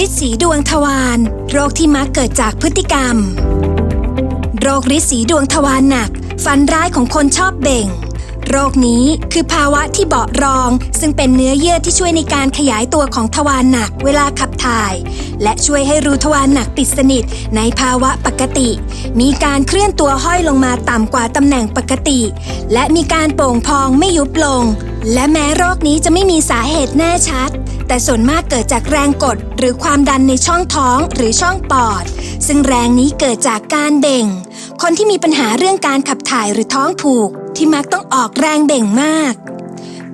ฤทธิ์สีดวงทวารโรคที่มักเกิดจากพฤติกรรม โรคฤทธิ์สีดวงทวารหนัก ฝันร้ายของคนชอบเบ่ง โรคนี้คือภาวะที่เบาะรอง ซึ่งเป็นเนื้อเยื่อที่ช่วยในการขยายตัวของทวารหนักเวลาขับถ่าย และช่วยให้รูทวารหนักติดสนิทในภาวะปกติ มีการเคลื่อนตัวห้อยลงมาต่ำกว่าตำแหน่งปกติ และมีการโป่งพองไม่ยุบลง และแม้โรคนี้จะไม่มีสาเหตุแน่ชัด แต่ส่วนมากเกิดจากแรงกดหรือความดันในช่องท้องหรือช่องปอด ซึ่งแรงนี้เกิดจากการเบ่ง คนที่มีปัญหาเรื่องการขับถ่ายหรือท้องผูก ที่มักต้องออกแรงเบ่งมาก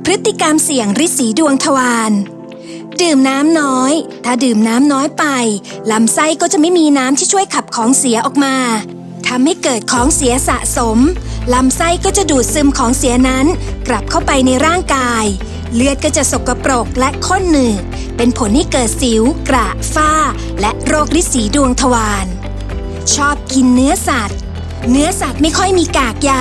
พฤติกรรมเสี่ยงริดสีดวงทวารดื่มน้ำน้อย ถ้าดื่มน้ำน้อยไปลำไส้ก็จะไม่มีน้ำที่ช่วยขับของเสียออกมาทำให้เกิดของเสียสะสมลำไส้ก็จะดูดซึมของเสียนั้น กลับเข้าไปในร่างกาย เลือดก็จะสกปรกและข้นหนืด เป็นผลให้เกิดสิว กระฝ้า และโรคริดสีดวงทวารชอบกินเนื้อสัตว์ เนื้อสัตว์ไม่ค่อยมีกากใย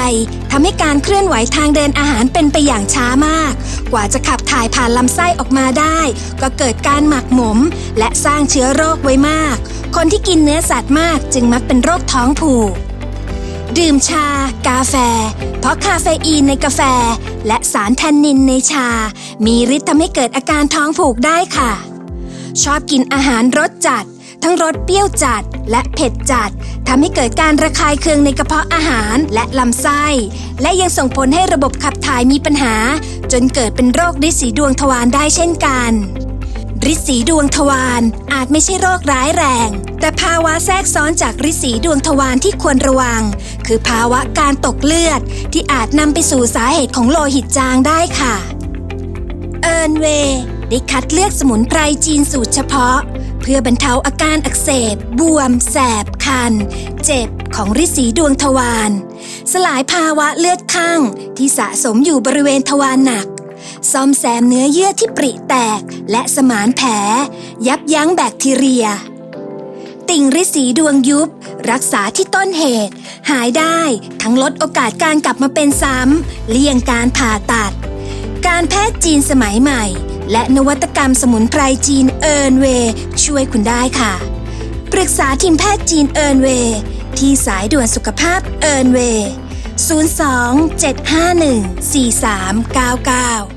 ทำให้การเคลื่อนไหวทางเดินอาหารเป็นไปอย่างช้ามาก กว่าจะขับถ่ายผ่านลำไส้ออกมาได้ ก็เกิดการหมักหมม และสร้างเชื้อโรคไว้มาก คนที่กินเนื้อสัตว์มากจึงมักเป็นโรคท้องผูก ดื่มชา กาแฟ เพราะคาเฟอีนในกาแฟ และสารแทนนินในชา มีฤทธิ์ทำให้เกิดอาการท้องผูกได้ค่ะ ชอบกินอาหารรสจัด ทั้งรสเปรี้ยวจัดและเผ็ดจัดทำให้เกิดการระคายเคืองในกระเพาะอาหารและลำไส้ และยังส่งผลให้ระบบขับถ่ายมีปัญหา จนเกิดเป็นโรคริดสีดวงทวารได้เช่นกันริดสีดวงทวารอาจไม่ใช่โรคร้ายแรง แต่ภาวะแทรกซ้อนจากริดสีดวงทวารที่ควรระวัง คือภาวะการตกเลือดที่อาจนำไปสู่สาเหตุของโลหิตจางได้ค่ะ เอิร์นเวย์ได้คัดเลือกสมุนไพรจีนสูตรเฉพาะ เพื่อบรรเทาอาการอักเสบ บวม แสบ คัน เจ็บของริดสีดวงทวาร สลายภาวะเลือดข้างที่สะสมอยู่บริเวณทวารหนักซ่อมแซมเนื้อเยื่อที่ปริแตกและสมานแผล ยับยั้งแบคทีเรีย ติ่งริดสีดวงยุบ รักษาที่ ต้นเหตุ หายได้ทั้งลดโอกาสการกลับมาเป็นซ้ำเลี่ยงการผ่าตัด การแพทย์จีนสมัยใหม่ และนวัตกรรมสมุนไพรจีนเอิร์นเวช่วยคุณได้ค่ะ ปรึกษาทีมแพทย์จีนเอิร์นเวที่สายด่วนสุขภาพเอิร์นเว02 751 4399